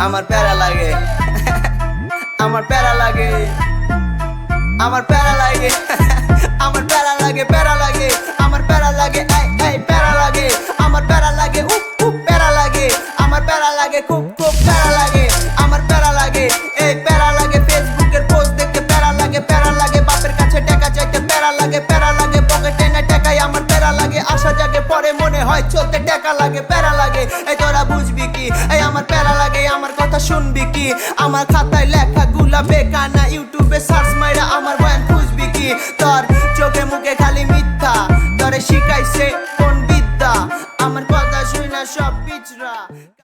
আমার প্যারা লাগে। আমার প্যারা লাগে। আমার প্যারা লাগে। আমার প্যারা লাগে প্যারা হয় চলতে টাকা লাগে, প্যারা লাগে। এই তোরা বুঝবি কি? এই আমার প্যারা লাগে, আমার কথা শুনবি কি? আমার খাতায় লেখা গুলা বেকার না ইউটিউবে সার্চ মাইরা আমার বয়ান খুঁজবি কি? তোর চোখে মুখে খালি মিথ্যা, তোরে শিখাইছে কোন বিদ্যা? আমার কথা শুই না সব পিছরা